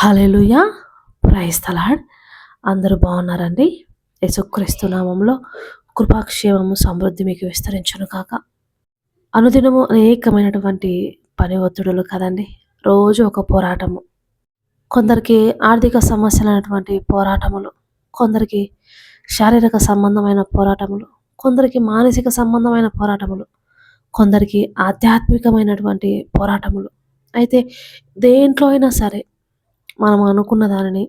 హల్లెలూయా. Praise the Lord అందరూ బాగున్నారండి? యేసుక్రీస్తు నామంలో కృపాక్షేమము సమృద్ధి మీకు విస్తరించును కాక. అనుదినము అనేకమైనటువంటి పని ఒత్తిడులు కదండి? రోజు ఒక పోరాటము. కొందరికి ఆర్థిక సమస్యలైనటువంటి పోరాటములు. కొందరికి శారీరక సంబంధమైన పోరాటములు. కొందరికి మానసిక సంబంధమైన పోరాటములు. కొందరికి ఆధ్యాత్మికమైనటువంటి పోరాటములు. అయితే దేంట్లో అయినా సరే మనం అనుకున్న దానిని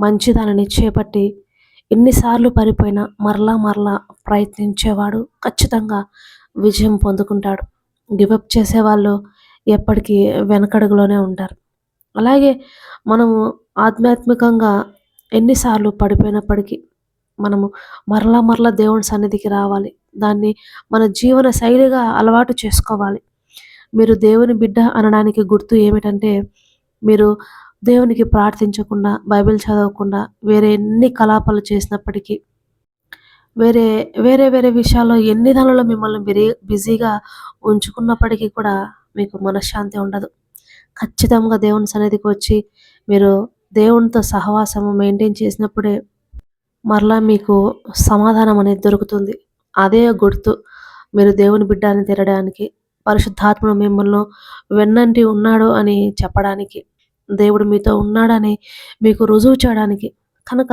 మంచి దానిని చేపట్టి ఎన్నిసార్లు పడిపోయినా మరలా మరలా ప్రయత్నించేవాడు ఖచ్చితంగా విజయం పొందుకుంటాడు. గివప్ చేసేవాళ్ళు ఎప్పటికీ వెనకడుగులోనే ఉంటారు. అలాగే మనము ఆధ్యాత్మికంగా ఎన్నిసార్లు పడిపోయినప్పటికీ మనము మరలా మరలా దేవుని సన్నిధికి రావాలి. దాన్ని మన జీవన శైలిగా అలవాటు చేసుకోవాలి. మీరు దేవుని బిడ్డ అనడానికి గుర్తు ఏమిటంటే మీరు దేవునికి ప్రార్థించకుండా బైబిల్ చదవకుండా వేరే ఎన్ని కలాపాలు చేసినప్పటికీ వేరే వేరే వేరే విషయాల్లో ఎన్ని దానిలో మిమ్మల్ని బిజీగా ఉంచుకున్నప్పటికీ కూడా మీకు మనశ్శాంతి ఉండదు. ఖచ్చితంగా దేవుని సన్నిధికి వచ్చి మీరు దేవునితో సహవాసము మెయింటైన్ చేసినప్పుడే మరలా మీకు సమాధానం అనేది దొరుకుతుంది. అదే గుర్తు మీరు దేవుని బిడ్డ అని తెరడానికి పరిశుద్ధాత్మను మిమ్మల్ని వెన్నంటి ఉన్నాడు అని చెప్పడానికి. దేవుడు మీతో ఉన్నాడని మీకు రుజువు చేయడానికి. కనుక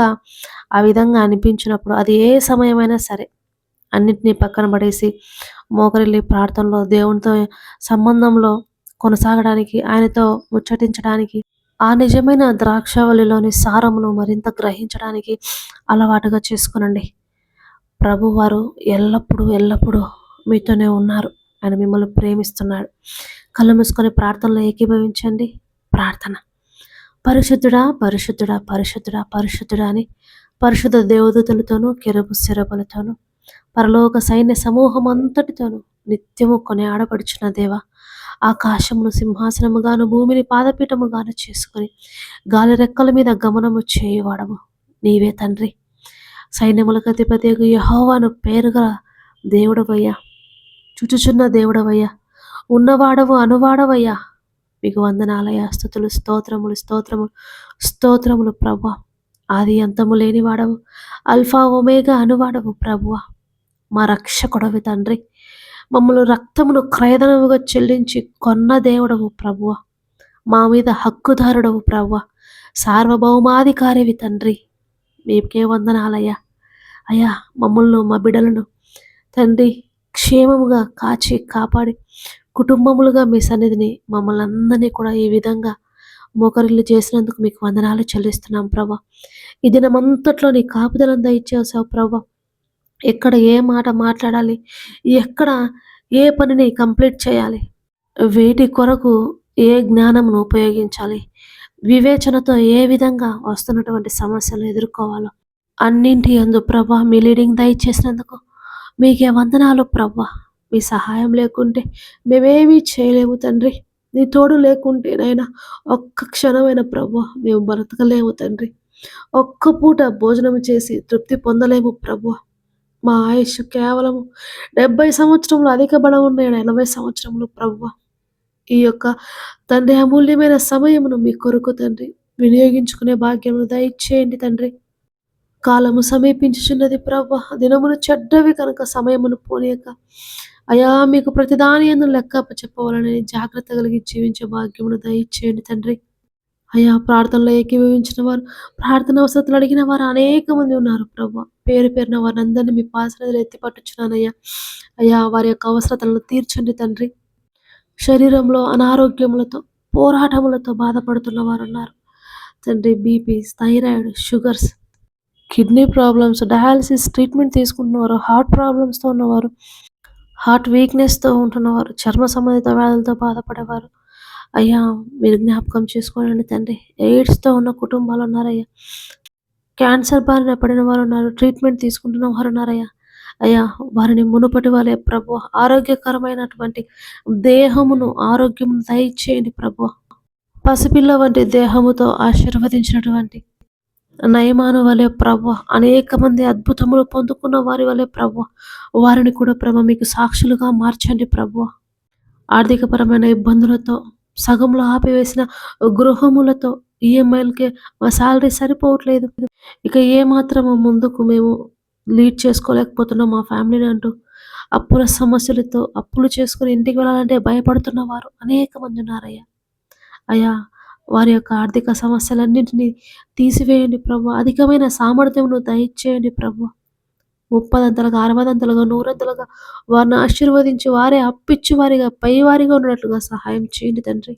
ఆ విధంగా అనిపించినప్పుడు అది ఏ సమయమైనా సరే అన్నిటినీ పక్కన పడేసి మోకరిల్లి ప్రార్థనలో దేవునితో సంబంధంలో కొనసాగడానికి ఆయనతో ముచ్చటించడానికి ఆ నిజమైన ద్రాక్షవల్లిలోని సారమును మరింత గ్రహించడానికి అలవాటుగా చేసుకునండి. ప్రభువారు ఎల్లప్పుడూ ఎల్లప్పుడూ మీతోనే ఉన్నారు ఆయన మిమ్మల్ని ప్రేమిస్తున్నాడు. కళ్ళు మూసుకొని ప్రార్థనలో ఏకీభవించండి. ప్రార్థన. పరిశుద్ధుడా పరిశుద్ధుడా పరిశుద్ధుడా పరిశుద్ధుడా అని పరిశుద్ధ దేవదూతలతోనూ కెరపు శిరపులతోనూ పరలోక సైన్య సమూహం అంతటితోనూ నిత్యము కొని ఆడపడుచున్న దేవ ఆకాశమును సింహాసనముగాను భూమిని పాదపీఠముగాను చేసుకొని గాలి రెక్కల మీద గమనము చేయువాడము నీవే తండ్రి. సైన్యములకు అధిపతి యహోవాను పేరుగా దేవుడవయ్యా చుచుచున్న దేవుడవయ్యా ఉన్నవాడవు అనువాడవయ్యా మీకు వందనాలయ స్థుతులు స్తోత్రములు స్తోత్రములు స్తోత్రములు ప్రభు ఆది అంతము లేనివాడవు అల్ఫా ఒమేగా అనువాడవు ప్రభువ. మా రక్షకుడవి తండ్రి. మమ్మల్ని రక్తమును క్రయదనముగా చెల్లించి కొన్న దేవుడవు ప్రభువ. మా మీద హక్కుదారుడవు ప్రభువ. సార్వభౌమాధికారివి తండ్రి. మీకే వందనాలయ్యా. అయ్యా మమ్మల్ని మా బిడలను తండ్రి క్షేమముగా కాచి కాపాడి కుటుంబములుగా మీ సన్నిధిని మమ్మల్ని అందరినీ కూడా ఈ విధంగా మోకరిల్లు చేసినందుకు మీకు వందనాలు చెల్లిస్తున్నాం ప్రభా. ఈ దినమంతట్లో నీ కాపుదలంతా ఇచ్చేసావు ప్రభా. ఎక్కడ ఏ మాట మాట్లాడాలి ఎక్కడ ఏ పనిని కంప్లీట్ చేయాలి వేటి కొరకు ఏ జ్ఞానమును ఉపయోగించాలి వివేచనతో ఏ విధంగా వస్తున్నటువంటి సమస్యలు ఎదుర్కోవాలో అన్నింటి అందు ప్రభా మీ లీడింగ్ దయచేసినందుకు మీకే వందనాలు ప్రభా. మీ సహాయం లేకుంటే మేమేమీ చేయలేము తండ్రి. నీ తోడు లేకుంటే నైనా ఒక్క క్షణమైన ప్రభు మేము బ్రతకలేము తండ్రి. ఒక్క పూట భోజనం చేసి తృప్తి పొందలేము ప్రభు. మా ఆయుష్ కేవలము డెబ్బై సంవత్సరంలో అధిక బలం ఉన్న ఎనభై సంవత్సరంలో ప్రభు. ఈ యొక్క తండ్రి అమూల్యమైన సమయమును మీ కొరకు తండ్రి వినియోగించుకునే భాగ్యమును దయచేయండి తండ్రి. కాలము సమీపించుచున్నది ప్రభు. దినమును చెడ్డవి కనుక సమయమును పోనీయక. అయా మీకు ప్రతిదాని ఎందు లెక్క చెప్పవాలని జాగ్రత్త కలిగి జీవించే భాగ్యమును దయచేయండి తండ్రి. అయ్యా ప్రార్థనలో ఏకీభవించిన వారు ప్రార్థన అవసరతలు అడిగిన వారు అనేక మంది ఉన్నారు ప్రభు. పేరు పేరున వారిని అందరినీ మీ పాసనలు ఎత్తిపట్టుచున్నానయ్యా. అయ్యా వారి యొక్క అవసరతలను తీర్చండి తండ్రి. శరీరంలో అనారోగ్యములతో పోరాటములతో బాధపడుతున్న వారు ఉన్నారు. తండ్రి BP thyroid sugars kidney problems dialysis treatment తీసుకుంటున్నవారు heart ప్రాబ్లమ్స్తో ఉన్నవారు హార్ట్ వీక్నెస్తో ఉంటున్నవారు చర్మ సంబంధిత వ్యాధులతో బాధపడేవారు. అయ్యా మీరు జ్ఞాపకం చేసుకోనండి తండ్రి. ఎయిడ్స్తో ఉన్న కుటుంబాలు ఉన్నారయ్యా. క్యాన్సర్ బారిన పడిన వారు ఉన్నారు ట్రీట్మెంట్ తీసుకుంటున్న వారు ఉన్నారయ్యా. అయ్యా వారిని మునుపటి వాళ్ళే ప్రభు ఆరోగ్యకరమైనటువంటి దేహమును ఆరోగ్యం దయచేయండి ప్రభు పసిపిల్ల వంటి దేహముతో ఆశీర్వదించినటువంటి నయమాను వలె ప్రభు అనేక మంది అద్భుతములు పొందుకున్న వారి వలె ప్రభు. వారిని కూడా ప్రభ మీకు సాక్షులుగా మార్చండి ప్రభు. ఆర్థికపరమైన ఇబ్బందులతో సగంలో ఆపివేసిన గృహములతో ఈఎంఐలకి మా శాలరీ సరిపోవట్లేదు. ఇక ఏ మాత్రం ముందుకు మేము లీడ్ చేసుకోలేకపోతున్నాం మా ఫ్యామిలీని అంటూ. అప్పుల సమస్యలతో అప్పులు చేసుకుని ఇంటికి వెళ్ళాలంటే భయపడుతున్న వారు అనేక మంది ఉన్నారయ్యా. అయ్యా వారి యొక్క ఆర్థిక సమస్యలన్నింటినీ తీసివేయండి ప్రభు. అధికమైన సామర్థ్యంను దయచేయండి ప్రభు. ముప్పదంతలుగా అరవదంతలుగా నూరంతలుగా వారిని ఆశీర్వదించి వారే అప్పిచ్చి వారిగా పైవారిగా ఉన్నట్లుగా సహాయం చేయండి తండ్రి.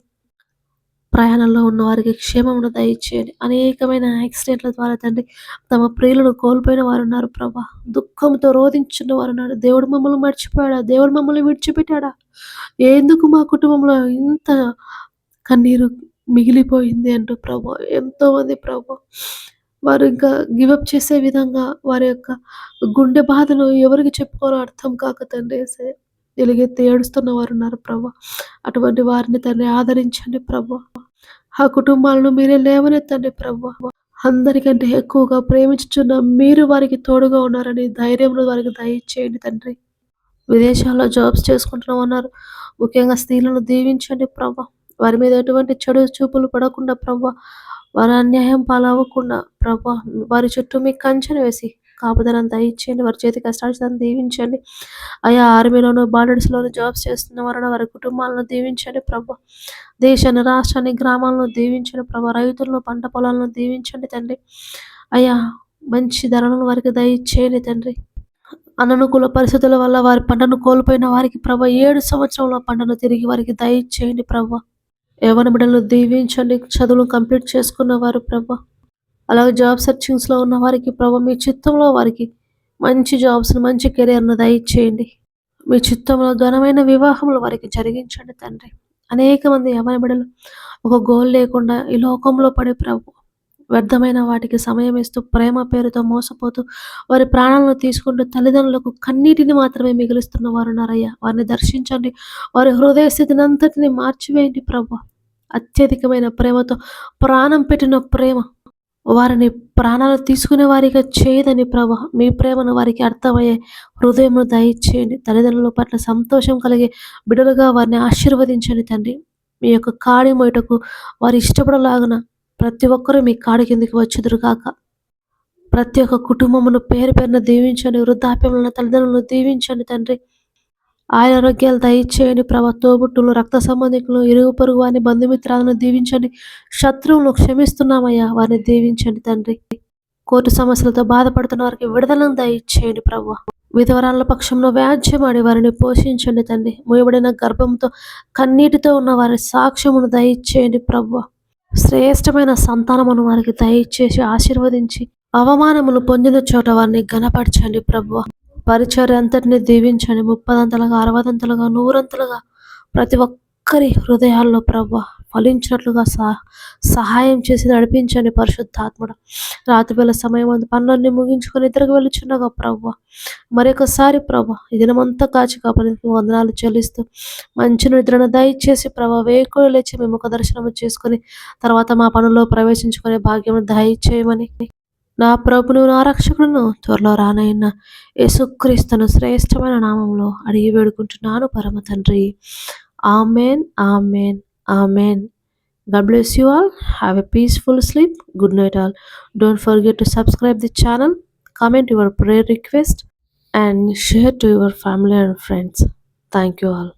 ప్రయాణంలో ఉన్న వారికి క్షేమమును దయచేయండి అనేకమైన యాక్సిడెంట్ల ద్వారా తండ్రి తమ ప్రియులను కోల్పోయిన వారు ఉన్నారు ప్రభా. దుఃఖంతో రోధించిన వారు ఉన్నారు. దేవుడు మమ్మల్ని మర్చిపోయాడా? దేవుడు మమ్మల్ని విడిచిపెట్టాడా? ఎందుకు మా కుటుంబంలో ఇంత కన్నీరు మిగిలిపోయింది అంటూ ప్రభా. ఎంతో మంది వారు ఇంకా గివప్ చేసే విధంగా వారి యొక్క గుండె బాధను ఎవరికి చెప్పుకోవాలో అర్థం కాక తండ్రి ఏసయ్య. ఎలుగెత్తి ఏడుస్తున్న వారు ఉన్నారు ప్రభా. అటువంటి వారిని తండ్రి ఆదరించండి ప్రభు. ఆ కుటుంబాలను మీరే లేవనెత్తండి ప్రభు. అందరికంటే ఎక్కువగా ప్రేమించుచున్న మీరు వారికి తోడుగా ఉన్నారని ధైర్యంలో వారికి దయచేయండి తండ్రి. విదేశాల్లో జాబ్స్ చేసుకుంటున్నామన్నారు ముఖ్యంగా స్త్రీలను దీవించండి ప్రభా. వారి మీద ఎటువంటి చెడు చూపులు పడకుండా ప్రభా వారి అన్యాయం పాలవ్వకుండా ప్రభా వారి చుట్టూ మీకు కంచెను వేసి కాపుదలను దయచేయండి వారి చేతి కష్టాలను దీవించండి. అయా ఆర్మీలోను బార్డర్స్లోను జాబ్స్ చేస్తున్న వారిని వారి కుటుంబాలను దీవించండి ప్రభా దేశాన్ని రాష్ట్రాన్ని గ్రామాలను దీవించండి ప్రభా రైతులను పంట పొలాలను దీవించండి తండ్రి. అయ్యా మంచి ధరలను వారికి దయచేయండి తండ్రి. అననుకూల పరిస్థితుల వల్ల వారి పంటను కోల్పోయిన వారికి ప్రభ ఏడు సంవత్సరంలో పంటను తిరిగి వారికి దయచేయండి ప్రభ యవన బిడ్డలను దీవించండి. చదువులు కంప్లీట్ చేసుకున్న వారు ప్రభ. అలాగే జాబ్ సెర్చింగ్స్లో ఉన్న వారికి ప్రభ మీ చిత్తంలో వారికి మంచి జాబ్స్ని మంచి కెరీర్ను దయచేయండి. మీ చిత్తంలో ఘనమైన వివాహములు వారికి జరిగించండి తండ్రి. అనేక మంది యవన బిడ్డలు ఒక గోల్ లేకుండా ఈ లోకంలో పడే ప్రభు. వ్యర్థమైన వాటికి సమయం ఇస్తూ ప్రేమ పేరుతో మోసపోతూ వారి ప్రాణాలను తీసుకుంటూ తల్లిదండ్రులకు కన్నీటిని మాత్రమే మిగులుస్తున్న వారు ఉన్నారయ్యా. వారిని దర్శించండి. వారి హృదయ స్థితిని అంతటిని మార్చివేయండి ప్రభు. అత్యధికమైన ప్రేమతో ప్రాణం పెట్టిన ప్రేమ వారిని ప్రాణాలు తీసుకునే వారిగా చేయదని ప్రభా. మీ ప్రేమను వారికి అర్థమయ్యే హృదయమును దయచేయండి. తల్లిదండ్రుల పట్ల సంతోషం కలిగే బిడలుగా వారిని ఆశీర్వదించండి తండ్రి. మీ యొక్క కాడి మొయటకు వారు ఇష్టపడలాగున ప్రతి ఒక్కరూ మీ కాడి కిందికి వచ్చుదురుగాక. ప్రతి ఒక్క కుటుంబమును పేరు పేరున దీవించండి వృద్ధాప్యములను తల్లిదండ్రులను దీవించండి తండ్రి. ఆయన ఆరోగ్యాలు దయచేయండి ప్రభా తోబుట్టులు రక్త సంబంధికులు ఇరుగు పొరుగు వారిని బంధుమిత్రాలను దీవించండి. శత్రువులను క్షమిస్తున్నామయ్యా వారిని దీవించండి తండ్రి. కోర్టు సమస్యలతో బాధపడుతున్న వారికి విడుదలను దయచేయండి ప్రభు. విధవరాల పక్షంలో వ్యాజ్యమాడి వారిని పోషించండి తండ్రి. మూయబడిన గర్భంతో కన్నీటితో ఉన్న వారి సాక్ష్యమును దయచేయండి ప్రభు. శ్రేష్టమైన సంతానమును వారికి దయచేసి ఆశీర్వదించి అవమానములు పొందిన చోట వారిని గణపరచండి ప్రభు పరిచర్య అంతటిని దీవించండి. ముప్పదంతలుగా అరవదంతలుగా నూరంతలుగా ప్రతి ఒక్క ఒక్కరి హృదయాల్లో ప్రభు ఫలించినట్లుగా సహ సహాయం చేసి నడిపించండి పరిశుద్ధాత్ముడు. రాత్రివేళ సమయం అంత పనులన్నీ ముగించుకొని ఇద్దరికి వెళ్ళుచున్నగా ప్రభు మరొకసారి ప్రభు ఈ దినమంతా కాచి కాపని వందనాలు చెల్లిస్తూ మంచి నిద్రను దయచేసి ప్రభు వేకులు లేచి మేము ఒక దర్శనం చేసుకొని తర్వాత మా పనుల్లో ప్రవేశించుకునే భాగ్యం దయచేయమని నా ప్రభును నా రక్షకులను త్వరలో రానైన యేసుక్రీస్తును శ్రేష్టమైన నామంలో అడిగి వేడుకుంటున్నాను పరమ తండ్రి. Amen, Amen, Amen. God bless you all. Have a peaceful sleep. Good night, all. Don't forget to subscribe the channel, comment your prayer request, and share to your family and friends. Thank you all.